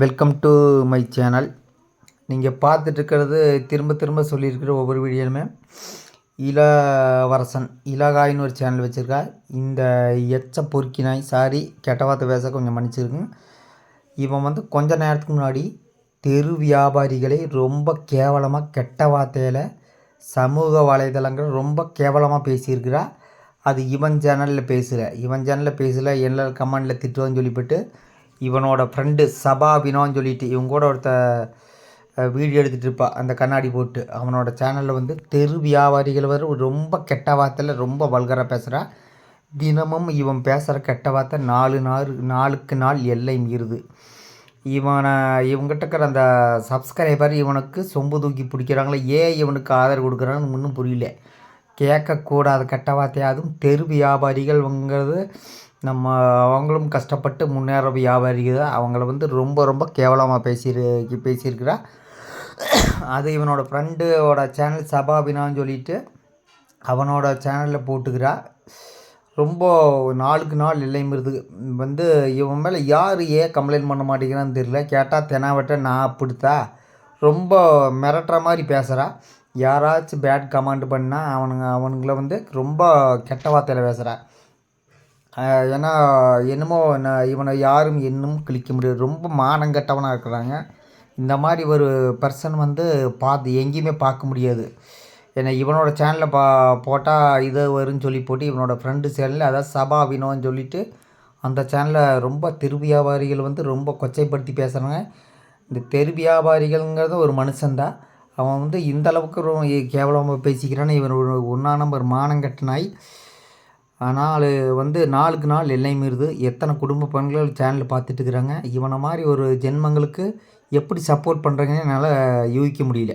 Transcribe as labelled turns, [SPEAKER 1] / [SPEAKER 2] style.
[SPEAKER 1] Welcome to my channel நீங்கள் பார்த்துட்ருக்கிறது திரும்ப திரும்ப சொல்லியிருக்கிற ஒவ்வொரு வீடியோலுமே இளவரசன் இலகாயின்னு ஒரு சேனல் வச்சுருக்கா. இந்த எச்ச பொறுக்கி நாய் சாரி கெட்ட வார்த்தை பேச கொஞ்சம் மன்னிச்சிருக்குங்க இவன் வந்து கொஞ்ச நேரத்துக்கு முன்னாடி தெரு வியாபாரிகளை ரொம்ப கேவலமாக கெட்ட வார்த்தையில் சமூக வலைதளங்கள் ரொம்ப கேவலமாக பேசியிருக்கிறா. அது இவன் சேனலில் பேசலை. இவன் சேனலில் பேசலை என்ன கமெண்டில் திட்டுவான்னு சொல்லிவிட்டு இவனோட ஃப்ரெண்டு சபா வினோன்னு சொல்லிட்டு இவங்க கூட ஒருத்த வீடியோ எடுத்துகிட்டு இருப்பா. அந்த கண்ணாடி போட்டு. அவனோட சேனலில் வந்து தெரு வியாபாரிகள் வர ரொம்ப கெட்ட வார்த்தையில் ரொம்ப வல்கராக பேசுகிறா தினமும் இவன் பேசுகிற கெட்ட வார்த்தை நாலு நாள் நாளுக்கு நாள் எல்லை மீறுது. இவனை இவங்ககிட்ட இருக்கிற அந்த சப்ஸ்கிரைபர் இவனுக்கு சொம்பு தூக்கி பிடிக்கிறாங்களே ஏன் இவனுக்கு ஆதரவு கொடுக்குறான்னு இன்னும் புரியல. கேட்கக்கூடாத கெட்ட வார்த்தையாதும் தெரு வியாபாரிகள்ங்கிறது நம்ம அவங்களும் கஷ்டப்பட்டு முன்னேற வியாபாரிகள் அவங்கள வந்து ரொம்ப ரொம்ப கேவலமாக பேசியிரு பேசியிருக்கிறா. அது இவனோட ஃப்ரெண்டோட சேனல் சபாபினான்னு சொல்லிட்டு அவனோட சேனலில் போட்டுக்கிறா. ரொம்ப நாளுக்கு நாள் இல்லைங்கிறது வந்து இவன் மேலே யார் ஏன் கம்ப்ளைண்ட் பண்ண மாட்டேங்கிறான்னு தெரியல. கேட்டால் தெனாவட்ட நான் அப்படித்தா. ரொம்ப மிரட்டுற மாதிரி பேசுகிறா யாராச்சும் பேட் கமாண்ட் பண்ணால் அவனுங்க அவனுங்கள வந்து ரொம்ப கெட்ட வார்த்தையில் பேசுகிறா ஏன்னா என்னமோ நான் இவனை யாரும் இன்னும் கிழிக்க முடியாது. ரொம்ப மானங்கெட்டவனாக இருக்கிறாங்க. இந்த மாதிரி ஒரு பர்சன் வந்து பார்த்து எங்கேயுமே பார்க்க முடியாது. ஏன்னா இவனோட சேனலில் பா போட்டால் இதை வரும்னு சொல்லி போட்டு இவனோட ஃப்ரெண்டு சேனலில் அதாவது சபா வினோன்னு சொல்லிட்டு அந்த சேனலில் ரொம்ப தெரு வியாபாரிகள் வந்து ரொம்ப கொச்சைப்படுத்தி பேசுகிறாங்க இந்த தெரு வியாபாரிகள்ங்கிறது ஒரு மனுஷன்தான். அவன் வந்து இந்த அளவுக்கு கேவலமாக பேசிக்கிறான்னு இவன் ஒரு ஒன்றா நம்பர் மானங்கட்ட நாய் ஆனால் வந்து நாளுக்கு நாள் எல்லை மீறுது. எத்தனை குடும்ப பெண்கள் சேனல் பார்த்துட்டு இருக்கிறாங்க. இவனை மாதிரி ஒரு ஜென்மங்களுக்கு எப்படி சப்போர்ட் பண்ணுறாங்கன்னு என்னால் யூகிக்க முடியல.